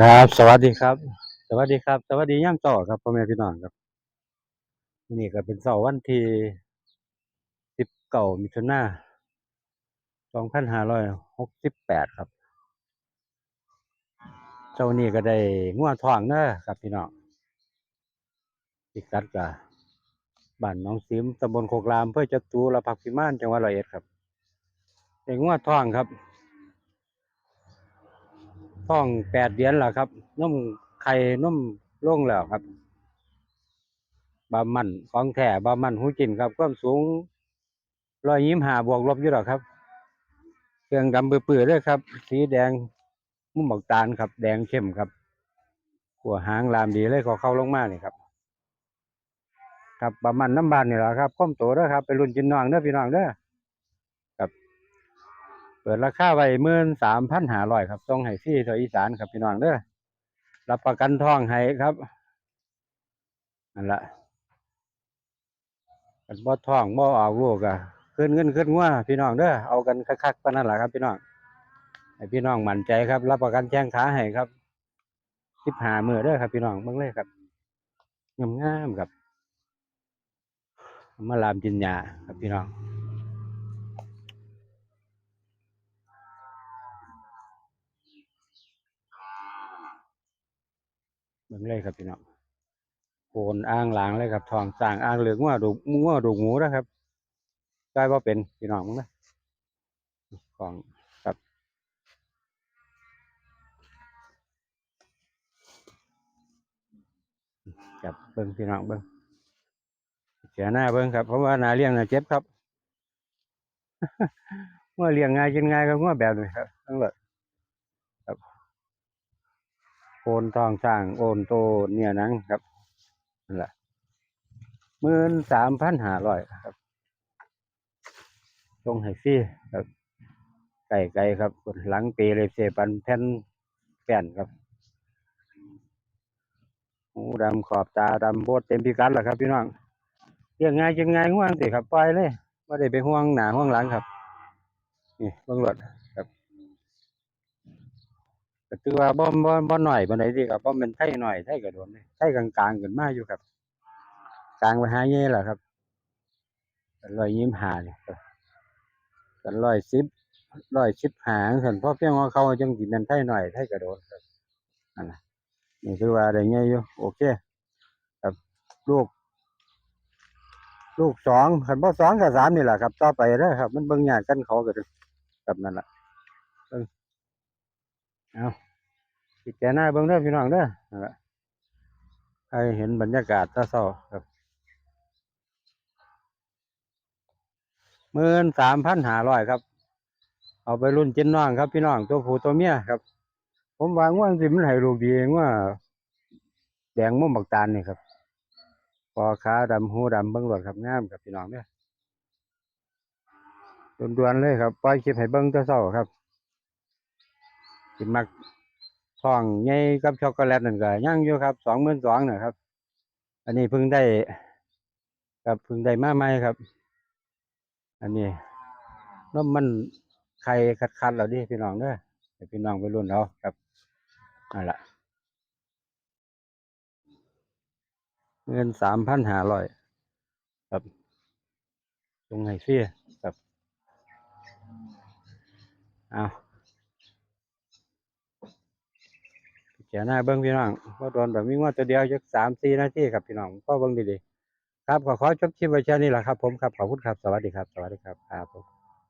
ครับ สวัสดีครับ สวัสดีครับ สวัสดีย่ามต่อครับพ่อแม่พี่น้องครับนี่ก็เป็นเสาร์วันที่สิบเก้ามิถุนาสองพันห้าร้อยหกสิบแปดครับเจ้านี้ก็ได้ง่วงทองเนอะครับพี่น้องพิกัดกับบ้านน้องซิมตำบลโคกรามเพื่อจะตูละพักพิมานจังหวัดร้อยเอ็ดครับได้ง่วงทองครับ ท้องแปดเดือนแล้วครับนุ่มไข่นุ่มล่งแล้วครับบามันของแท้บามันหูจินครับความสูงรอยยิ้มหาบวกลบอยู่หรอครับ เครื่องดำปื้อๆเลยครับ สีแดงมุมบักตาลครับ แดงเข้มครับ หัวหางลามดีเลยขอเข้าลงมานี่ครับครับบามันน้ำบานนี่แหละครับข้อมโตเด้อครับ ไปรุ่นจินนองเด้อพี่น้องเด้อ เปิดราคาไว้หมื่นสามพันห้าร้อยครับต้องให้ฟรี่ทางอีสานครับพี่น้องเด้อรับประกันทองให้ครับนั่นละกันบ่ทองบ่ออกลูกอะขึ้นเงินขึ้นงัวพี่น้องเด้อเอากันคักๆปนั่นแหละครับ พี่น้องให้พี่น้องมั่นใจครับ รับประกันแจ้งขาให้ครับสิบห้ามือเด้อครับ พี่น้องเบิ่งเลยครับงามๆครับมาลามจินยาครับพี่น้อง บิ่งเลยครับพี่น้องโอนอ่างหลางเลยครับทองสร้างอ่างเหลืองว่าดูงัวดูหมูนะครับกลายว่าเป็นพี่น้องมึงนะของครับจับเบิ่งพี่น้องเบิ่งเสียหน้าเบิ่งครับเพราะว่านาเลี้ยงน่ะเจ็บครับงัวเลี้ยงง่ายกินง่ายก็งัวแบบนี้ครับทั้งหมดครับ โอนทองสร้างโอนโตเนี่ยนังครับนั่นแหละหมื่นสามพันห้าร้อยครับตรงให้ฟรีครับไก่ไก่ครับหลังปีเลยเสปันแผ่นแป้นครับหูดำขอบตาดำโบดเต็มพิกัดแล้วครับพี่น้องเรียงง่ายจังไงห่วงสิครับปล่อยเลยไม่ได้ไปห่วงหนาห่วงหลังครับ นี่บังรถครับ ก็คือว่าบ่บ่บ่หน่อยบ่ไหนดีครับบ่เป็นไทยหน่อยไทยกระโดดเลยไทยกลางๆขึ้นมาอยู่ครับ กลางไปหาเย่แหละครับร้อยยิ้มหาเนี่ยกันร้อยสิบร้อยสิบหางส่วนพ่อเพียงว่าเขาจังสิเป็นไทยหน่อยไทยกระโดดครับนั่นนะนี่คือว่าได้เงี้ยอยู่โอเคครับลูก ลูกสองขันพ่อสองกับสามนี่แหละครับ ต่อไปเด้อครับ มันเบิ่งยากกันเขาก็กับนั่นแหละ เอาพิจารณาเบิ่งเด้อพี่น้องเด้อนั่นแหละให้เห็นบรรยากาศตาเศร้าครับหมื่นสามพันห้าร้อยครับ เอาไปรุ่นเจนน้องครับพี่น้องตัวผู้ตัวเมียครับ ผมวางว่าสิมันให้ลูกดีเองว่าแดงมุมบักตาลนี่ครับคอขาดำหูดำเบิ้งหลดครับงามครับพี่น้องเนี่ยด่วนๆเลยครับปล่อยคลิปให้เบิ้งตัวเศร้าครับ สิมักทองใหญ่กับช็อกโกแลตนั่นก็ย่างอยู่ครับสองหมื่นสองนะครับ อันนี้เพิ่งได้ครับเพิ่งได้มาใหม่ครับ อันนี้นมมันไข่คัดๆแล้วดิพี่น้องเด้อพี่น้องไปรุ่นเอาครับนั่นแหละเงินสามพันห้าร้อยครับตรงไหนฟรีครับเอาเจ้าหน้าเบิ้งพี่น้องว่าโดนแบบมีว่าตัวเดียวจักสามสี่นาทีครับพี่น้องก็เบิ้งดีๆครับขอขอจบคลิมไว้แค่นี้แหละครับผมครับขอบคุณครับสวัสดีครับ สวัสดีครับครับผม